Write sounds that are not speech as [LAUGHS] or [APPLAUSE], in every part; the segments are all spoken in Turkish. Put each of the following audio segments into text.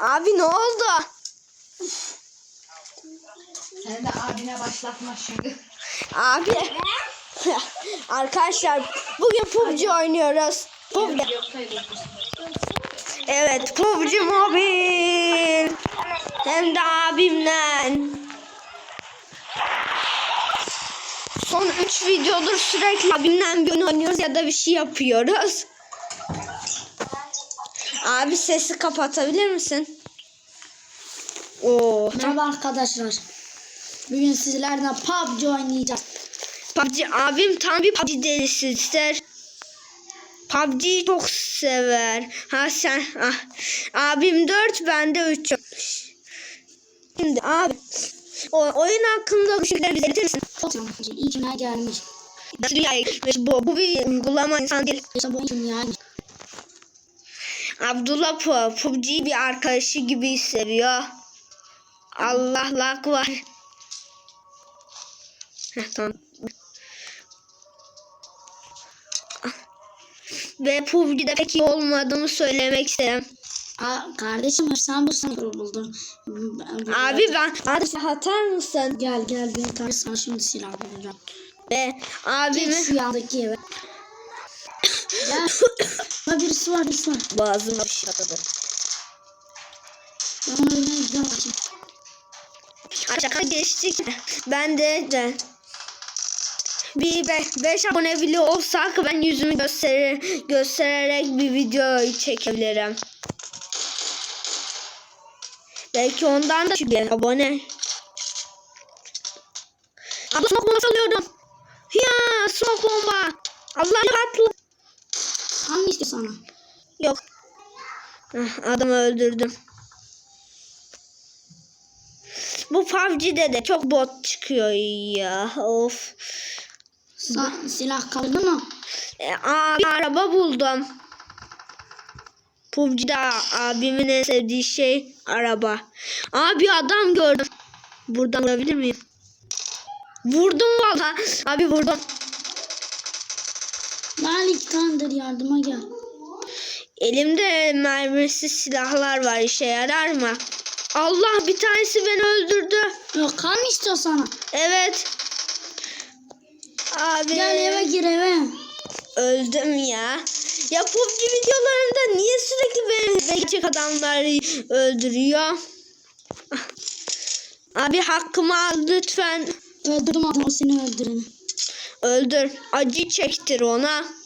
Abi ne oldu? Sen de abine başlatma şimdi. Abi. [LAUGHS] Arkadaşlar bugün PUBG oynuyoruz. PUBG. Evet PUBG Mobile. Hem de abimle. Son 3 videodur sürekli abimle bir oyun oynuyoruz ya da bir şey yapıyoruz. Abi sesi kapatabilir misin? Oo. Merhaba arkadaşlar. Bugün sizlerle PUBG oynayacağız. PUBG abim tam bir PUBG delisidir. PUBG'yi çok sever. Ha sen ah. Abim 4 ben de 3. Şimdi abi o oyun hakkında bir şeyler bize iletir misin? Çok. İyi günler gelmiş. Bu, bu bir uygulama insan değil. İşte bu dünya gelmiş. Abdullah Pu- PUBG'yi bir arkadaşı gibi seviyor. Allah lak var. Heh, tamam. Ve PUBG'de pek iyi olmadığımı söylemek istedim. Aa, kardeşim sen bu sınıfı buldun. Ben- Abi ben abi silah atar mısın? Gel gel beni tanı sana şimdi silah bulacağım. Ve abimi şu yandaki eve. [LAUGHS] Gel. Ha birisi var birisi var. boğazıma bir şey atladı. Ben öyle. Şaka geçtik. Ben de, de bir 5 abone bile olsak ben yüzümü gösterir, göstererek bir video çekebilirim. Belki ondan da çünkü abone. Abla smoke bomba salıyordum. Ya smoke bomba. Allah patlı. Hangi istiyor sana? Yok. Adamı öldürdüm. Bu PUBG'de de çok bot çıkıyor ya. Of. Sa- silah kaldı mı? E, abi araba buldum. PUBG'de abimin en sevdiği şey araba. Abi adam gördüm. Buradan vurabilir miyim? Vurdum valla. Abi vurdum. İki tanedir yardıma gel. Elimde mermisiz silahlar var. işe yarar mı? Allah bir tanesi beni öldürdü. Yok kan mı istiyor sana? Evet. Abi. Gel eve gir eve. Öldüm ya. Ya PUBG videolarında niye sürekli beni gerçek adamlar öldürüyor? Abi hakkımı al lütfen. Öldürdüm adamı seni öldüreni. Öldür. Acı çektir ona.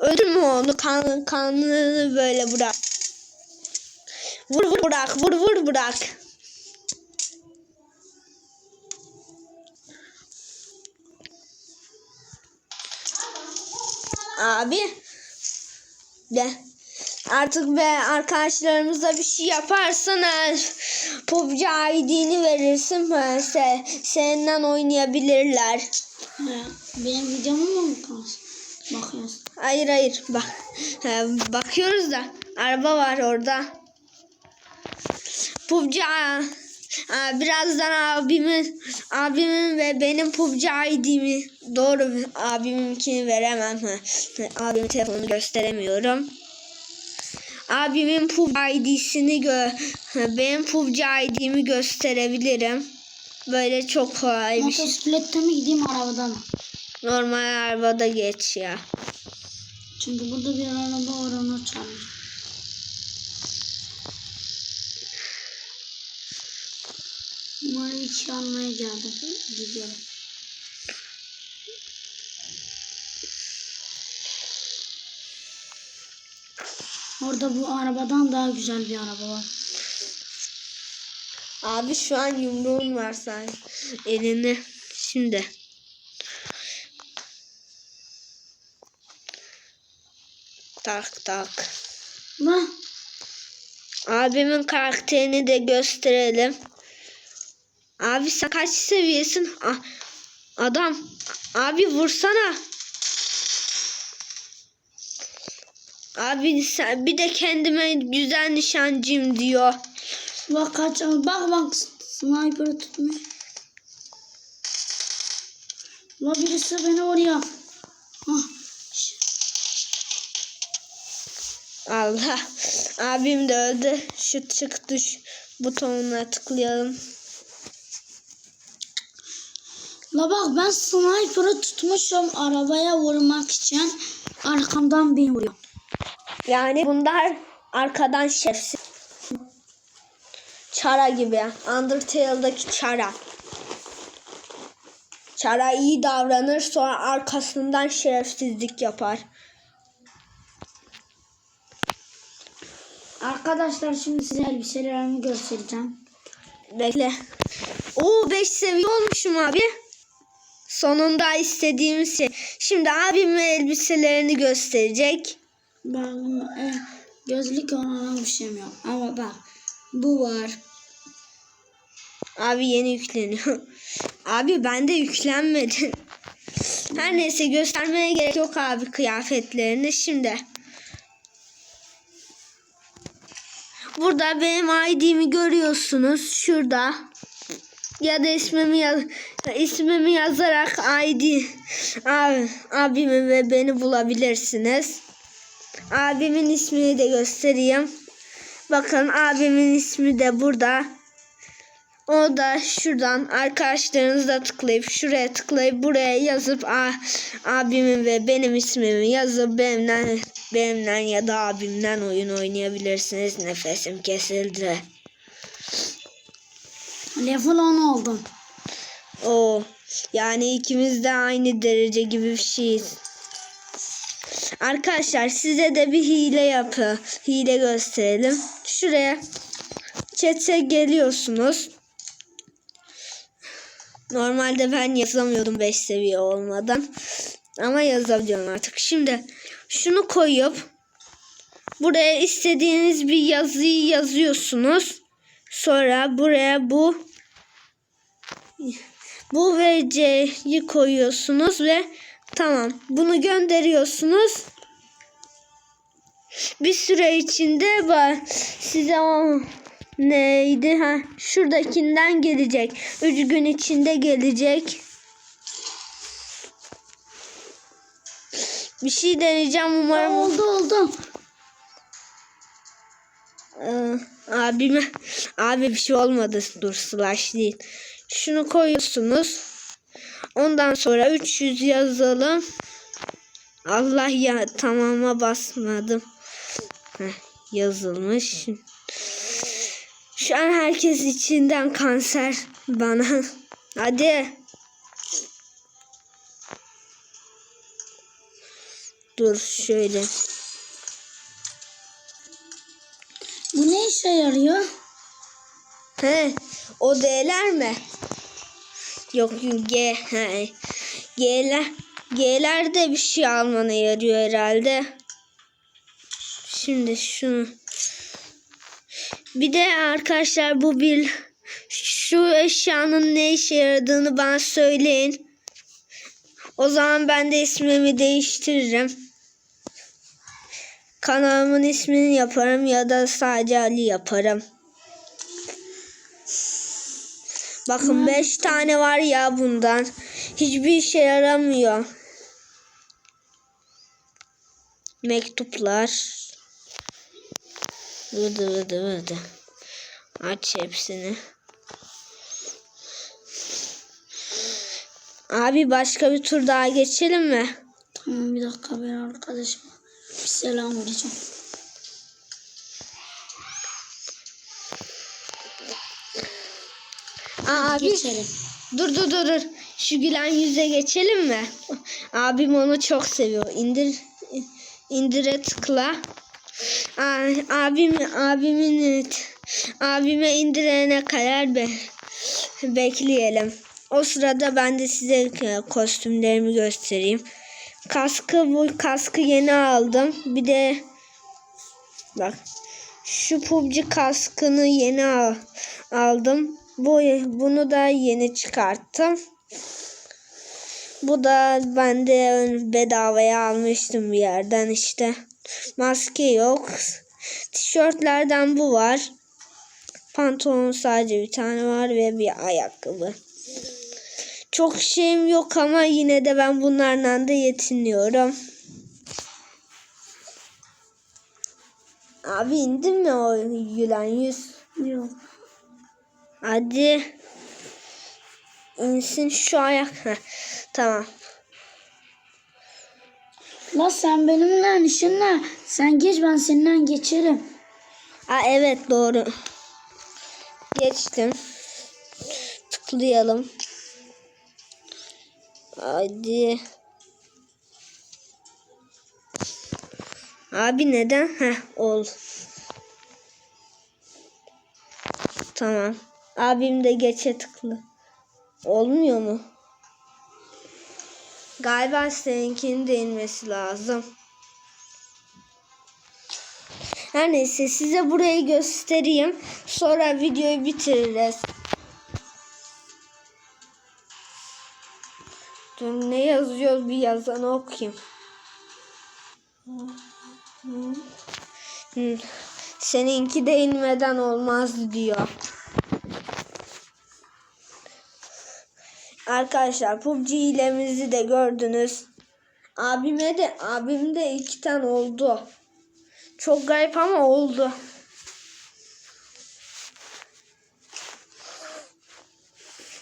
Öldürme onu. Kan, kanını böyle bırak. Vur vur bırak. Vur vur bırak. Abi. De. Artık be arkadaşlarımıza bir şey yaparsan PUBG ID'ni verirsin se, seninle oynayabilirler. Benim videomu mu kalsın? Hayır hayır bak bakıyoruz da araba var orada. PUBG aa, aa, birazdan abimin abimin ve benim PUBG ID'mi doğru abiminkini veremem. He, Abimin telefonunu gösteremiyorum. Abimin PUBG ID'sini gö benim PUBG ID'mi gösterebilirim. Böyle çok kolay bir şey. Motosiklette mi gideyim arabada mı? Normal arabada geç ya. Çünkü burada bir araba var onu çalacağım. Umarım iki almaya geldim. Gidiyorum. Orada bu arabadan daha güzel bir araba var. Abi şu an yumruğun var sen elini şimdi. Tak tak. Bak. Abimin karakterini de gösterelim. Abi sen kaç seviyesin? Ah, adam. Abi vursana. Abi sen bir de kendime güzel nişancıyım diyor. Bak kaç bak bak sniper tutmuş. La birisi beni oraya. Ah, Allah. Abim de öldü. Şu çık düş butonuna tıklayalım. La bak ben sniper'ı tutmuşum arabaya vurmak için. Arkamdan beni vuruyor. Yani bunlar arkadan şefsiz. Çara gibi. Undertale'daki Çara. Çara iyi davranır sonra arkasından şerefsizlik yapar. Arkadaşlar şimdi size elbiselerimi göstereceğim. Bekle. Oo 5 seviye olmuşum abi. Sonunda istediğim şey. Şimdi abim elbiselerini gösterecek. Ben e, gözlük olan bir şeyim yok. Ama bak bu var. Abi yeni yükleniyor. [LAUGHS] Abi bende yüklenmedi. Her neyse göstermeye gerek yok abi kıyafetlerini şimdi. Burada benim ID'mi görüyorsunuz şurada. Ya da ismimi yaz ismimi yazarak ID abi, abimi ve beni bulabilirsiniz. Abimin ismini de göstereyim. Bakın abimin ismi de burada. O da şuradan arkadaşlarınızla tıklayıp şuraya tıklayıp buraya yazıp a, abimin ve benim ismimi yazıp benimle, benimle ya da abimden oyun oynayabilirsiniz. Nefesim kesildi. Level 10 oldum. O yani ikimiz de aynı derece gibi bir şeyiz. Arkadaşlar size de bir hile yapı, hile gösterelim. Şuraya chat'e geliyorsunuz. Normalde ben yazamıyordum 5 seviye olmadan. Ama yazabiliyorum artık. Şimdi şunu koyup buraya istediğiniz bir yazıyı yazıyorsunuz. Sonra buraya bu bu ve koyuyorsunuz ve tamam bunu gönderiyorsunuz. Bir süre içinde var size o neydi ha şuradakinden gelecek. 3 gün içinde gelecek. Bir şey deneyeceğim umarım. Oldu oldu. Ee, abime abi bir şey olmadı. Dur slash değil. Şunu koyuyorsunuz. Ondan sonra 300 yazalım. Allah ya tamama basmadım. Heh, yazılmış. Şu an herkes içinden kanser bana. Hadi dur şöyle Bu ne işe yarıyor? He, o D'ler mi? Yok G. He. G'ler. G'lerde bir şey almana yarıyor herhalde. Şimdi şunu. Bir de arkadaşlar bu bir şu eşyanın ne işe yaradığını bana söyleyin. O zaman ben de ismimi değiştiririm. Kanalımın ismini yaparım ya da sadece Ali yaparım. Bakın 5 tane var ya bundan. Hiçbir işe yaramıyor. Mektuplar. Vıdı vıdı vıdı. Aç hepsini. Abi başka bir tur daha geçelim mi? Tamam bir dakika ben arkadaşıma bir selam vereceğim. Aa, abi Geçelim. dur dur dur dur. Şu gülen yüze geçelim mi? Abim onu çok seviyor. İndir indire tıkla. Aa, abim abimin abime indirene kadar be, bekleyelim. O sırada ben de size e, kostümlerimi göstereyim. Kaskı bu kaskı yeni aldım. Bir de bak şu PUBG kaskını yeni al, aldım. Bu bunu da yeni çıkarttım. Bu da ben de bedavaya almıştım bir yerden işte. Maske yok. Tişörtlerden bu var. Pantolon sadece bir tane var ve bir ayakkabı. Çok şeyim yok ama yine de ben bunlarla da yetiniyorum. Abi indi mi o gülen yüz? Yok. Hadi. İnsin şu ayak. Heh, tamam. La sen benimle işin ne? Sen geç ben senden geçerim. Aa, evet doğru. Geçtim. Tıklayalım. Hadi. Abi neden? Heh ol. Tamam. Abim de geçe tıklı. Olmuyor mu? Galiba seninkinin de inmesi lazım. Her neyse size burayı göstereyim. Sonra videoyu bitiririz. Dur ne yazıyor bir yazanı okuyayım. Hmm. Seninki de inmeden olmaz diyor. Arkadaşlar PUBG hilemizi de gördünüz. Abime de abim de iki tane oldu. Çok garip ama oldu.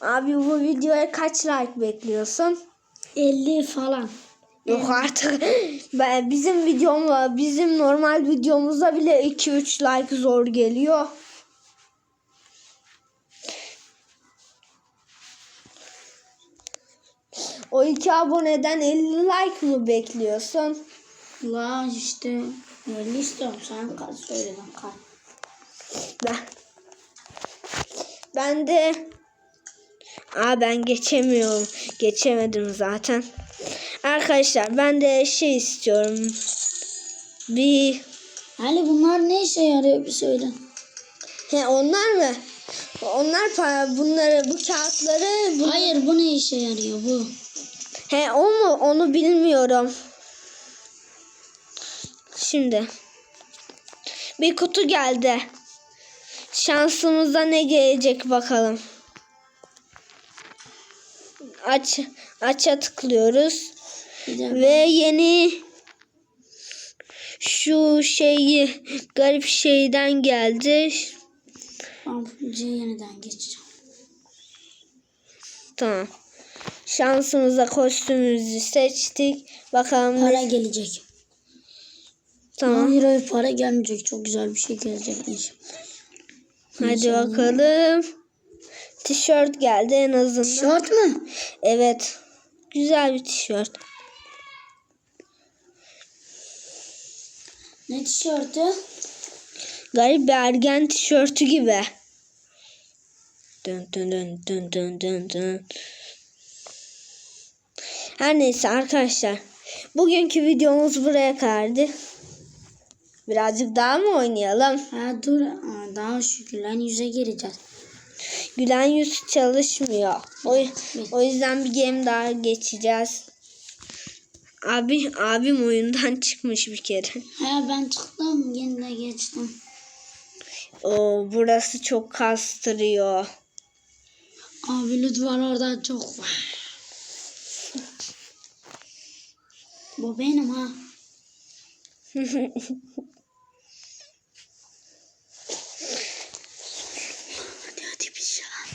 Abi bu videoya kaç like bekliyorsun? 50 falan. Yok artık. [LAUGHS] Ben, bizim videomla bizim normal videomuzda bile 2-3 like zor geliyor. O iki aboneden 50 like mı bekliyorsun? La işte 50 istiyorum sen kaç söyledin kaç. Ben ben de Aa ben geçemiyorum. Geçemedim zaten. Arkadaşlar ben de şey istiyorum. Bir Ali bunlar ne işe yarıyor bir söyle. he onlar mı? Onlar para bunları bu kağıtları bu, Hayır bu ne işe yarıyor bu? he o mu onu bilmiyorum. Şimdi bir kutu geldi. Şansımıza ne gelecek bakalım. Aç aça tıklıyoruz. Ve yeni şu şeyi garip şeyden geldi. PUBG'ye yeniden geçeceğim. Tamam. Şansımıza kostümümüzü seçtik. Bakalım Para ne? gelecek. Tamam. 10 liraya para gelmeyecek. Çok güzel bir şey gelecek inşallah. Hadi bakalım. Tişört geldi en azından. Tişört mü? Evet. Güzel bir tişört. Ne tişörtü? Garip bir ergen tişörtü gibi. Dın dın dın dın dın dın dın. Her neyse arkadaşlar. Bugünkü videomuz buraya kadardı. Birazcık daha mı oynayalım? Ha dur. Aa, daha şükürler yüze gireceğiz. Gülen yüz çalışmıyor. O, o yüzden bir game daha geçeceğiz. Abi abim oyundan [LAUGHS] çıkmış bir kere. Ha ben çıktım. Yine geçtim. O burası çok kastırıyor. Abi lütfen orada çok var. Bu benim ha. [LAUGHS] hadi hadi bir şey al.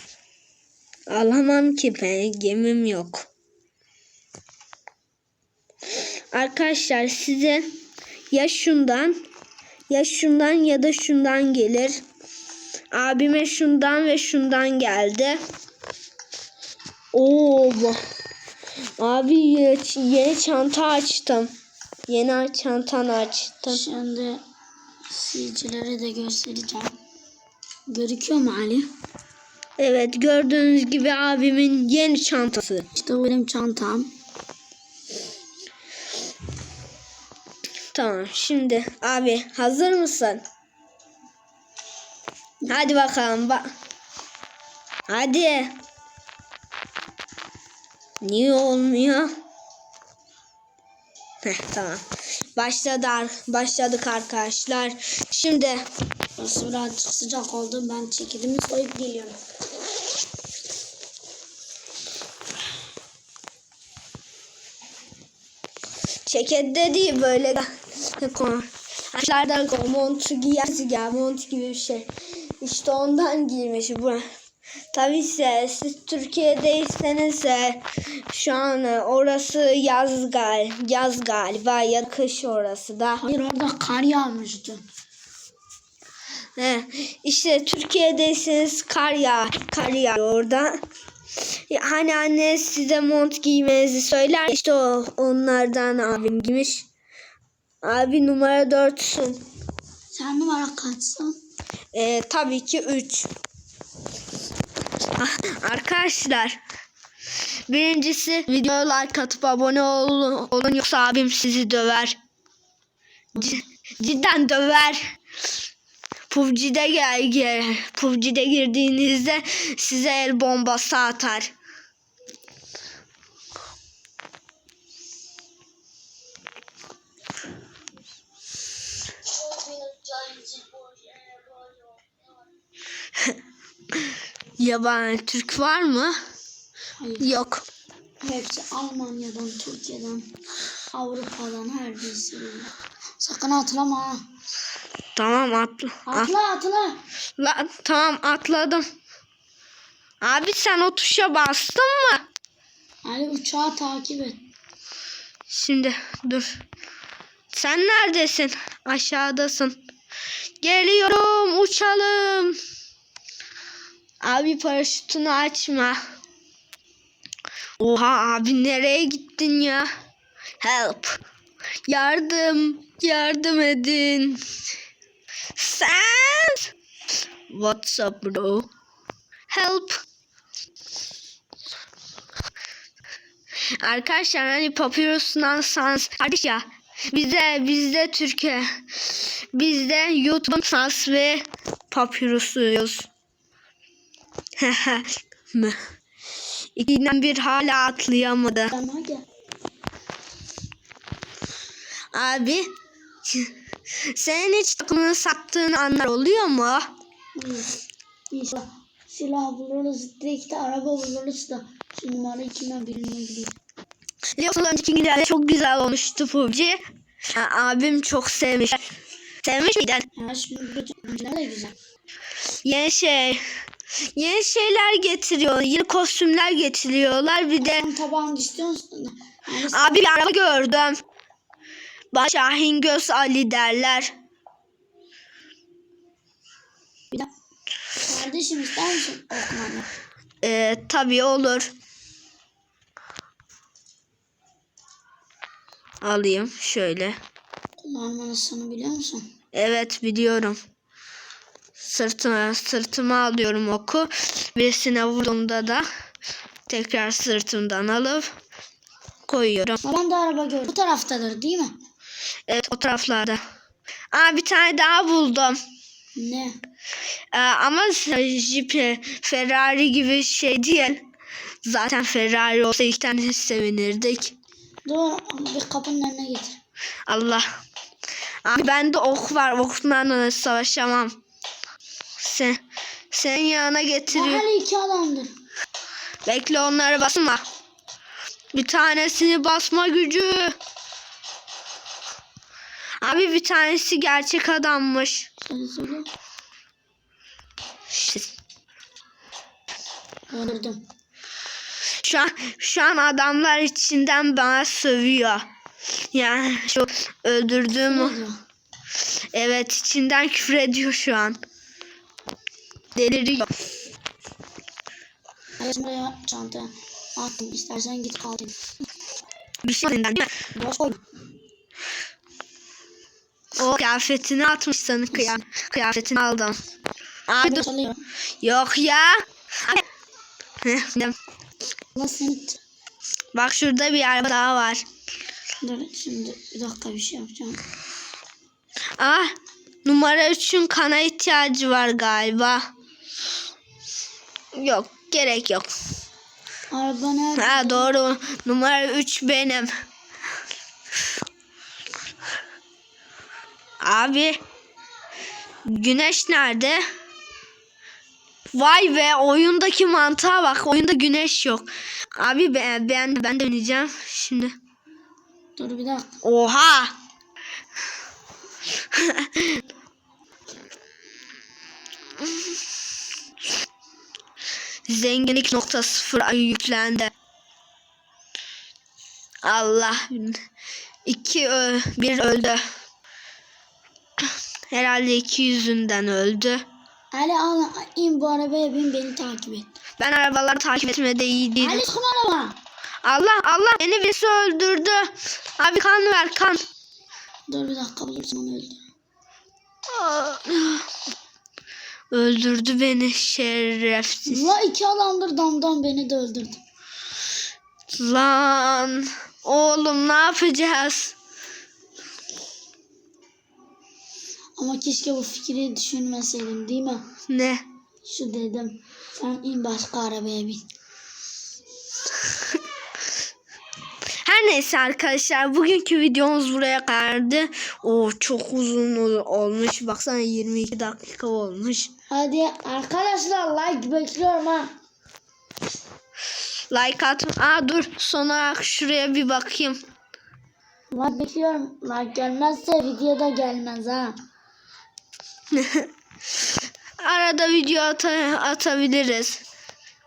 Alamam ki ben gemim yok. Arkadaşlar size ya şundan ya şundan ya da şundan gelir. Abime şundan ve şundan geldi. Oo. Abi ye- yeni çanta açtım. Yeni çantan açtım. Şimdi seyircilere de göstereceğim. Gözüküyor mu Ali? Evet gördüğünüz gibi abimin yeni çantası. İşte bu benim çantam. Tamam şimdi abi hazır mısın? Hadi bakalım bak. Hadi. Niye olmuyor? Heh, tamam. Başladı, başladık arkadaşlar. Şimdi Burası birazcık sıcak oldu. Ben çekilimi soyup geliyorum. çeket dediği böyle Aşağıda mont giyersin ya mont gibi bir şey. İşte ondan giymiş bu. Tabii ise siz Türkiye'deyseniz e, şu an e, orası yaz gal yaz galiba ya kış orası da. Hayır orada kar yağmıştı. He, işte Türkiye'deyseniz kar yağ kar yağıyor orada. Ya, Hani anne size mont giymenizi söyler işte o onlardan abim giymiş. Abi numara 4'sün. Sen numara kaçsın? Ee, tabii ki 3. [LAUGHS] Arkadaşlar birincisi videoya like atıp abone olun, olun yoksa abim sizi döver. C- cidden döver. PUBG'de gel, gel. PUBG'de girdiğinizde size el bombası atar. Yabancı Türk var mı? Hayır. Yok. Hepsi Almanya'dan, Türkiye'den, Avrupa'dan her birisi. Sakın atlama ha. Tamam atla. at- Atla atla. Lan tamam atladım. Abi sen o tuşa bastın mı? Ali uçağı takip et. Şimdi dur. Sen neredesin? Aşağıdasın. Geliyorum uçalım. Abi paraşütünü açma. Oha abi nereye gittin ya? Help. Yardım. Yardım edin. Sen. What's up bro? Help. Arkadaşlar hani Papyrus'tan sans kardeş ya bizde bizde Türkiye bizde YouTube'un sans ve Papyrus'uyuz. Mı? İkiden bir hala atlayamadı. Abi senin hiç takımını sattığın anlar oluyor mu? İnşallah silah buluruz. Direkt de araba buluruz da. Şu numara kime birine gidiyor. Biliyorsunuz önceki günlerde çok güzel olmuştu PUBG. Ha, abim çok sevmiş. Sevmiş miydin? Ya şimdi bütün da güzel. Yeni şey. Yeni şeyler getiriyor. Yeni kostümler getiriyorlar. Bir de tabağını istiyorsun. Abi bir araba gördüm. Şahin Göz Ali derler. bir de kardeşim ister misin okumanı? Ee, tabii olur. Alayım şöyle. Kullanmalısını biliyor musun? Evet biliyorum. Sırtıma, sırtıma alıyorum oku. Birisine vurduğumda da tekrar sırtımdan alıp koyuyorum. Ben de araba gördüm. Bu taraftadır değil mi? Evet o taraflarda. Aa bir tane daha buldum. Ne? Ee, ama Jeep Ferrari gibi şey değil. Zaten Ferrari olsa ilk tane sevinirdik. Dur bir kapının önüne getir. Allah. Abi bende ok var. Okla savaşamam. Sen, senin yanına getiriyor. Mahalle iki adamdır. Bekle onları basma. Bir tanesini basma gücü. Abi bir tanesi gerçek adammış. İşte Öldürdüm. şu an şu an adamlar içinden bana sövüyor. Yani şu öldürdüğüm evet içinden küfür ediyor şu an. Deliriyor. Şimdi buraya çantaya attım. İstersen git kal. Bir şey elinden değil mi? Boş koy. O kıyafetini atmış sana kıya kıyafetini aldım. Abi dur. Yok ya. Seni... Bak şurada bir araba daha var. Dur şimdi bir dakika bir şey yapacağım. Ah numara 3'ün kana ihtiyacı var galiba. Yok gerek yok. Araba nerede? Ha doğru numara 3 benim. Abi güneş nerede? Vay be oyundaki mantığa bak oyunda güneş yok. Abi ben ben, ben de bineceğim şimdi. Dur bir dakika. Oha! [LAUGHS] Zenginlik nokta sıfır yüklendi. Allah. iki ö bir öldü. Herhalde iki yüzünden öldü. Ali al in bu arabaya bin beni takip et. Ben arabaları takip etmede iyi değilim. Ali çıkma araba. Allah Allah beni birisi öldürdü. Abi kan ver kan. Dur bir dakika bulursun onu öldür. Öldürdü beni şerefsiz. La iki adamdır damdan beni de öldürdü. Lan oğlum ne yapacağız? Ama keşke bu fikri düşünmeseydim değil mi? Ne? Şu dedim. Sen in başka arabaya bin. Her neyse arkadaşlar bugünkü videomuz buraya kadardı. O çok uzun ol- olmuş. Baksana 22 dakika olmuş. Hadi arkadaşlar like bekliyorum ha. Like at. Aa dur sonra şuraya bir bakayım. Like bekliyorum. Like gelmezse videoda gelmez ha. [LAUGHS] Arada video ata- atabiliriz.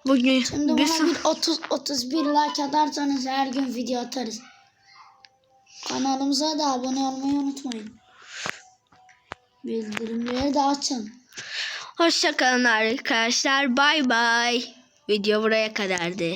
Bugün Şimdi bir bana bir 30 31 like atarsanız her gün video atarız. Kanalımıza da abone olmayı unutmayın. Bildirimleri de açın. Hoşçakalın arkadaşlar. Bay bay. Video buraya kadardı.